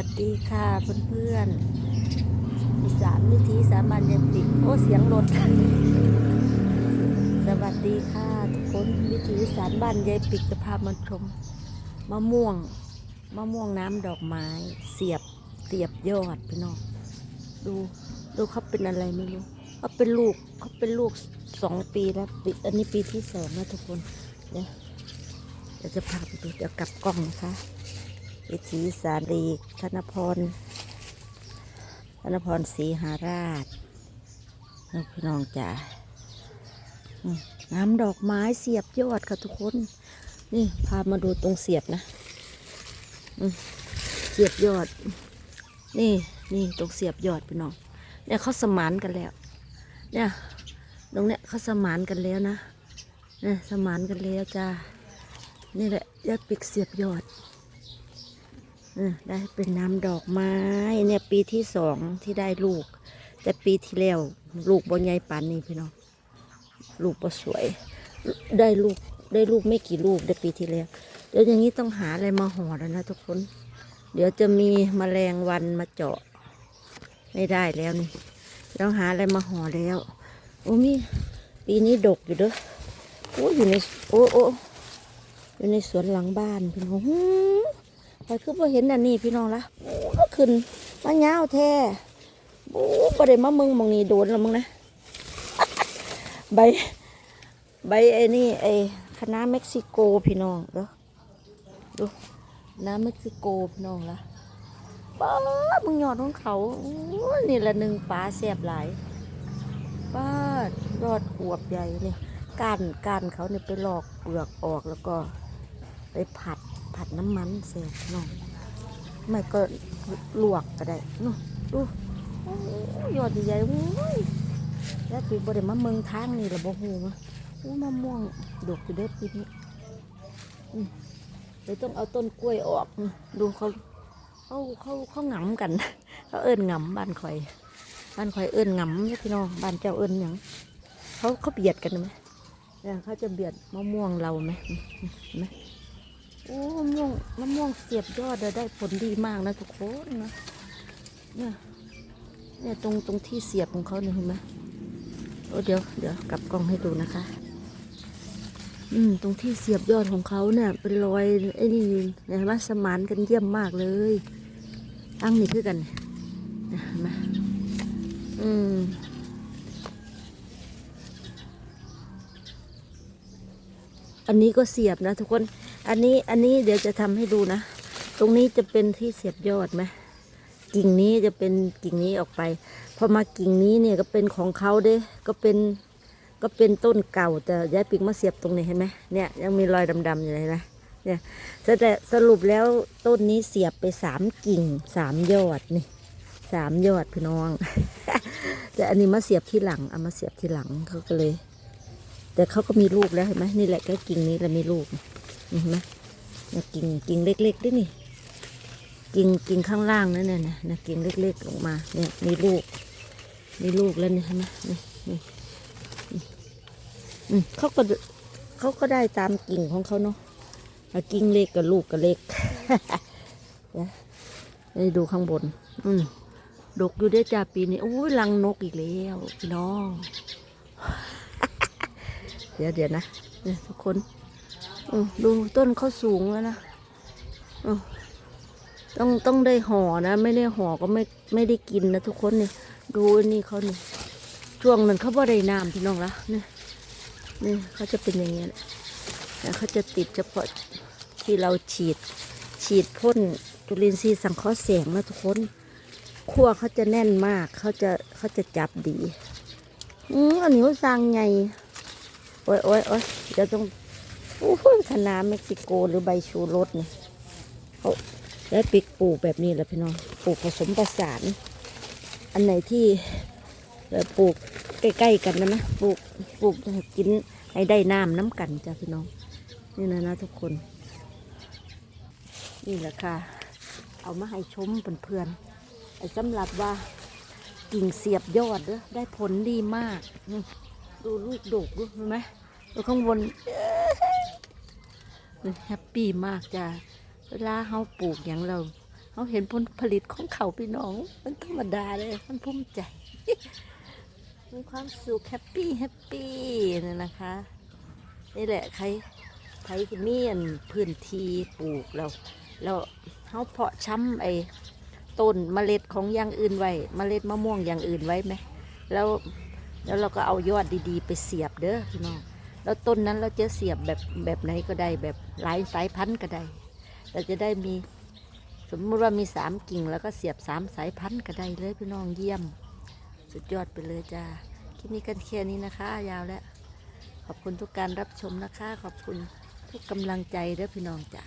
วัสดีค่ะเพื่อนๆอีสานวิธีสามัญยติโอ้เสียงรถสวัสดีค่ะ ทุกคนวิถีสานบ้านยายปิกจะพามาชมมะม่วงมะม่วงน้ำดอกไม้ เสียบเสียบยอดพี่น้องดูดูเขาเป็นอะไรไม่รู้เขาเป็นลูกเขาเป็นลูกสองปีแล้วปีอันนี้ปีที่สองแล้วทุกคนเดี๋ยวเดี๋ยวจะพาไปดูเดี๋ยวกลับกล้องนะคะ วิถีสาลีธนพรธนพรศรีหาราชพี่น้องจ๋าน้ำดอกไม้เสียบยอดค่ะทุกคน นี่พามาดูตรงเสียบนะเสียบยอด นี่นี่ตรงเสียบยอดพี่น้อง เนี่ยเขาสมานกันแล้ว เนี่ยตรงเนี้ยเขาสมานกันแล้วนะเนี่ยสมานกันแล้วจ้านี่แหละยอดปิกเสียบยอด ได้เป็นน้ำดอกไม้เนี่ยปีที่สองที่ได้ลูก แต่ปีที่แล้วลูกบนใหญ่ปานนี้พี่น้องลูกบ่สวย ได้ลูกได้ลูกไม่กี่ลูกได้ปีที่แล้วเดี๋ยวอย่างนี้ต้องหาอะไรมาห่อแล้วนะทุกคน เดี๋ยวจะมีแมลงวันมาเจาะ ไม่ได้แล้วนี่ต้องหาอะไรมาห่อแล้ว โอ้มีปีนี้ดกอยู่เด้อโอ้อยู่ในโอ้โอ้อยู่ในสวนหลังบ้านพี่น้อง หือไปคือพอเห็นอันนี้พี่น้องละก็ขึ้นมาเงาวแท้โอ้ประเดี๋ยมามึงมองนี่โดนแล้วมึงนะใบใบไอ้นี่ไอ้คณะเม็กซิโกพี่น้องเด้อดูน้ำเม็กซิโกพี่น้องละป้ามึงหยอดของเขานี่ละหนึ่งปลาแสบหลายป้าดยอดอวบใหญ่เนี่ยก้านก้านเขาเนี่ยไปหลอกเปลือกออกแล้วก็ ไปผัด น้ำมันเสร็จน้องไม่ก็ลวกก็ได้นู่ดูโอ้ยยอดใหญ่โอ้ยแล้วปีบริมาเมืองทางนี่ละบ่หูมะโอ้มะม่วงดกอยู่เด้อปีนี้เดี๋ยวต้องเอาต้นกล้วยออก ดูเขาเขาเขาเขาหงำกันเขาเอิ้นหงำบ้านข่อย บ้านข่อยเอิ้นหงำเนี่พี่น้องบ้านเจ้าเอิ้นหยังเขาเขาเบียดกันไหมเนี่ยเขาจะเบียดมะม่วงเราไหมอืมอืมเห็นไหม โอ้มะม่วงมะม่วงเสียบยอดได้ผลดีมากนะทุกคนนะเนี่ยเนี่ยตรงตรงที่เสียบของเขาเนี่ยเห็นไหมโอ้เดี๋ยวเดี๋ยวกลับกล้องให้ดูนะคะ อืมตรงที่เสียบยอดของเขาเนี่ยเป็นรอยไอ้นี่เห็นไหมสมานกันเยี่ยมมากเลยตั้งนี่คือกันเนี่ยเห็นไหมอืมอันนี้ก็เสียบนะทุกคน อันนี้อันนี้เดี๋ยวจะทำให้ดูนะ ตรงนี้จะเป็นที่เสียบยอดไหมกิ่งนี้จะเป็นกิ่งนี้ออกไป พอมากิ่งนี้เนี่ยก็เป็นของเขาเด้ ก็เป็นก็เป็นต้นเก่าแต่ย้ายปิกมาเสียบตรงนี้เห็นไหมเนี่ยยังมีรอยดำๆอยู่เลยนะเนี่ยแต่สรุปแล้วต้นนี้เสียบไปสามกิ่งสามยอดนี่สามยอดพี่น้อง แต่อันนี้มาเสียบที่หลังเอามาเสียบที่หลังเขาก็เลย แต่เขาก็มีลูกแล้วเห็นไหมนี่แหละก็กิ่งนี้แหละมีลูก เห็นไหมเนี่ยกิ่งกิ่งเล็กๆด้วยนี่กิ่งกิ่งข้างล่างนั่นน่ะนะกิ่งเล็กๆลงมาเนี่ยมีลูกมีลูกแล้วนี่เห็นไหมนี่นี่อืมเขาก็เขาก็ได้ตามกิ่งของเขาเนาะกิ่งเล็กกับลูกกับเล็กเดี๋ยวให้ดูข้างบน อืมดกอยู่ได้จ้าปีนี้โอ้ยรังนกอีกแล้วพี่น้อง เดี๋ยวเดี๋ยวนะทุกคน ดูต้นเขาสูงแล้วนะต้องต้องได้ห่อนะ ไม่ได้ห่อก็ไม่ไม่ได้กินนะทุกคนเนี่ยดูนี่เขาเนี่ยช่วงนั้นเขาบ่ได้น้ำพี่น้องละเนี่ยนี่เขาจะเป็นอย่างเงี้ยแต่เขาจะติดเฉพาะที่เราฉีด ฉีดพ่นจุลินทรีย์สังเคราะห์แสงนะทุกคนขั้วเขาจะแน่นมากเขาจะเขาจะจับดีอืมอันนี้เขาสร้างไงโอ้ยโอ้ยโอ้ยเดี๋ยวต้อง อู้หูคณะเม็กซิโกหรือใบชูรสเนี่ยเขาได้ปิกปลูกแบบนี้แหละพี่น้องปลูกผสมประสาน อันไหนที่ปลูกใกล้ๆกันนะนะปลูกปลูกกินให้ได้น้ำน้ำกันจ้ะพี่น้อง นี่นะนะทุกคน นี่แหละค่ะ เอามาให้ชมเพื่อนๆไอ้สำหรับว่ากิ่งเสียบยอดเด้อได้ผลดีมาก ดูลูกดกดูเห็นไหมดูข้างบน แฮปปี้มากจ้ะเวลาเขาปลูกอย่างเราเขาเห็นผลผลิตของเขาพี่น้อง มันธรรมดาเลยมันภูมิใจ มีความสุขแฮปปี้แฮปปี้นี่นะคะนี่แหละใครใครเมีอันพื้นที่ปลูกแล้วแล้วเขาเพาะช้ำไอ้ต้นเมล็ดของอย่างอื่นไว้ เมล็ดมะม่วงอย่างอื่นไว้ไหมแล้วแล้วเราก็เอายอดดีๆ ไปเสียบเด้อพี่น้อง แล้วต้นนั้นเราจะเสียบแบบแบบไหนก็ได้แบบหลายสายพันธุ์ก็ได้ เราจะได้มีสมมติว่ามีสามกิ่งแล้วก็เสียบสามสายพันธุ์ก็ได้เลยพี่น้องเยี่ยม สุดยอดไปเลยจ้าคลิปนี้กันแค่นี้นะคะ ยาวแล้ว ขอบคุณทุกการรับชมนะคะ ขอบคุณทุกกำลังใจเด้อพี่น้องจ้า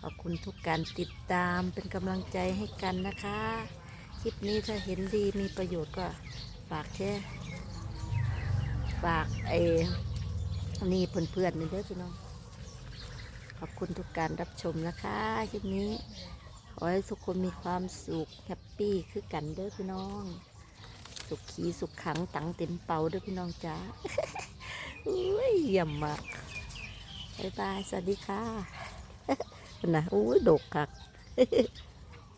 ขอบคุณทุกการติดตามเป็นกำลังใจให้กันนะคะ คลิปนี้ถ้าเห็นดีมีประโยชน์ก็ฝากแชร์ ฝากไอ้นี่เพื่อนๆนี่เด้อพี่น้อง ขอบคุณทุกการรับชมนะคะคลิปนี้ ขอให้ทุกคนมีความสุขแฮปปี้คือกันเด้อพี่น้อง สุขขีสุขขังตังเต็มเป่าเด้อพี่น้องจ้าอุ้ยเยี่ยมมากบายบาย สวัสดีค่ะนะอุ้ยดกคัก